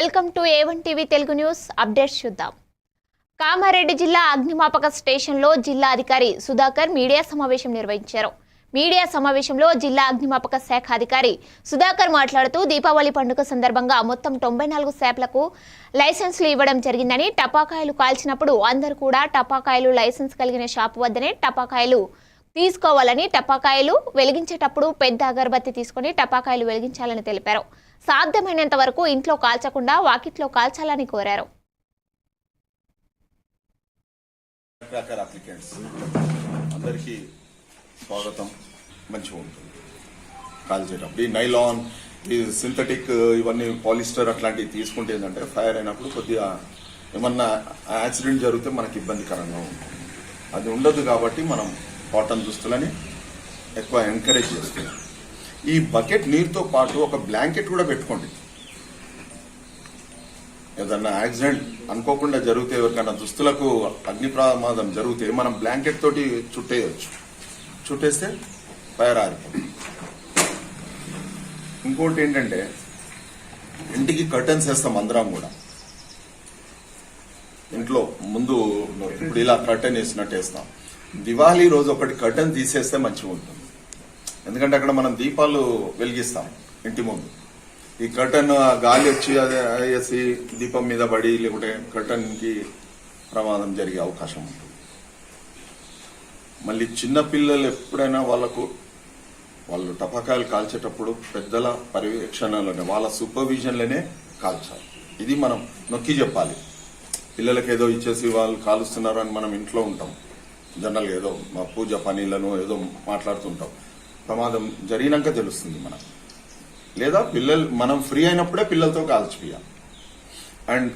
Welcome to A one TV Telugu news updates చూద్దాం. కామారెడ్డి జిల్లా అగ్నిమాపక స్టేషన్లో జిల్లా అధికారి సుధాకర్ మీడియా సమావేశం నిర్వహించారు. మీడియా సమావేశంలో జిల్లా అగ్నిమాపక శాఖ అధికారి సుధాకర్ మాట్లాడుతూ దీపావళి పండుగ సందర్భంగా మొత్తం తొంభై నాలుగు శాప్లకు లైసెన్సులు ఇవ్వడం జరిగిందని టపాకాయలు కాల్చినప్పుడు అందరూ కూడా టపాకాయలు లైసెన్స్ కలిగిన షాపు వద్దనే టపాకాయలు తీసుకోవాలని టపాకాయలు వెలిగించేటప్పుడు పెద్ద అగరబత్తి తీసుకొని టపాకాయలు వెలిగించాలని తెలిపారు. సాధ్యమైనంత వరకు ఇంట్లో కాల్చకుండా వాకిట్లో కాల్చాలని కోరారు. అందరికీ స్వాగతం. మంచిగా ఉంటుంది. కాల్చేటప్పుడు ఈ నైలాన్ ఈ సింథటిక్ ఇవన్నీ పాలిస్టర్ అట్లాంటివి తీసుకుంటే ఏంటంటే ఫైర్ అయినప్పుడు కొద్దిగా ఏమన్నా యాక్సిడెంట్ జరిగితే మనకి ఇబ్బందికరంగా ఉంటుంది. అది ఉండదు కాబట్టి మనం కాటన్ దుస్తులని ఎక్కువ ఎంకరేజ్ చేస్తున్నాం. ఈ బకెట్ నీరుతో పాటు ఒక బ్లాంకెట్ కూడా పెట్టుకోండి. ఏదన్నా యాక్సిడెంట్ అనుకోకుండా జరిగితే ఎవరికైనా దుస్తులకు అగ్ని ప్రమాదం జరిగితే మనం బ్లాంకెట్ తోటి చుట్టేయచ్చు. చుట్టేస్తే ఫైర్ ఆరిపోతుంది ఇంకోటి ఏంటంటే ఇంటికి కర్టన్స్ వేస్తాం అందరం కూడా. ఇంట్లో ముందు ఇప్పుడు ఇలా కర్టన్ వేసినట్టు వేస్తాం. దివాళీ రోజు ఒకటి కర్టన్ తీసేస్తే మంచిగా ఉంటుంది ఎందుకంటే అక్కడ మనం దీపాలు వెలిగిస్తాం ఇంటి ముందు. ఈ కర్టన్ ఆ గాలి వచ్చి అదే వేసి దీపం మీద పడి లేకుంటే కర్టన్కి ప్రమాదం జరిగే అవకాశం ఉంటుంది. మళ్ళీ చిన్నపిల్లలు ఎప్పుడైనా వాళ్ళకు వాళ్ళు టపాకాయలు కాల్చేటప్పుడు పెద్దల పర్యవేక్షణలోనే వాళ్ళ సూపర్విజన్లోనే కాల్చాలి. ఇది మనం నొక్కి చెప్పాలి. పిల్లలకి ఏదో ఇచ్చేసి వాళ్ళు కాలుస్తున్నారు అని మనం ఇంట్లో ఉంటాం. జనరల్గా ఏదో మా పూజ పనిలను ఏదో మాట్లాడుతుంటాం. ప్రమాదం జరిగినాక తెలుస్తుంది మనకు. లేదా పిల్లలు మనం ఫ్రీ అయినప్పుడే పిల్లలతో కాల్చిపోయాం అండ్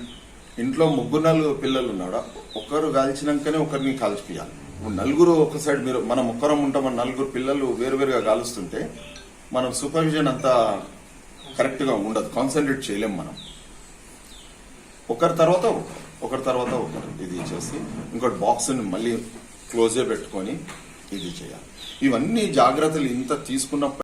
ఇంట్లో ముగ్గురు నలుగురు పిల్లలు ఉన్నాడా ఒకరు కాల్చినాకనే ఒకరిని కాల్చిపోయాలి నలుగురు ఒక సైడ్ మీరు మనం ఒక్కరం ఉంటామని నలుగురు పిల్లలు వేరువేరుగా కాలుస్తుంటే మనం సూపర్విజన్ అంతా కరెక్ట్గా ఉండదు. కాన్సన్ట్రేట్ చేయలేం మనం. ఒకరి తర్వాత ఒకరు. ఒకరి తర్వాత ఒకరు. ఇది చేసి ఇంకోటి బాక్స్ని మళ్ళీ క్లోజ్ పెట్టుకొని ఇది చేయాలి. ఇవన్నీ జాగ్రత్తలు ఇంత తీసుకున్నప్పుడు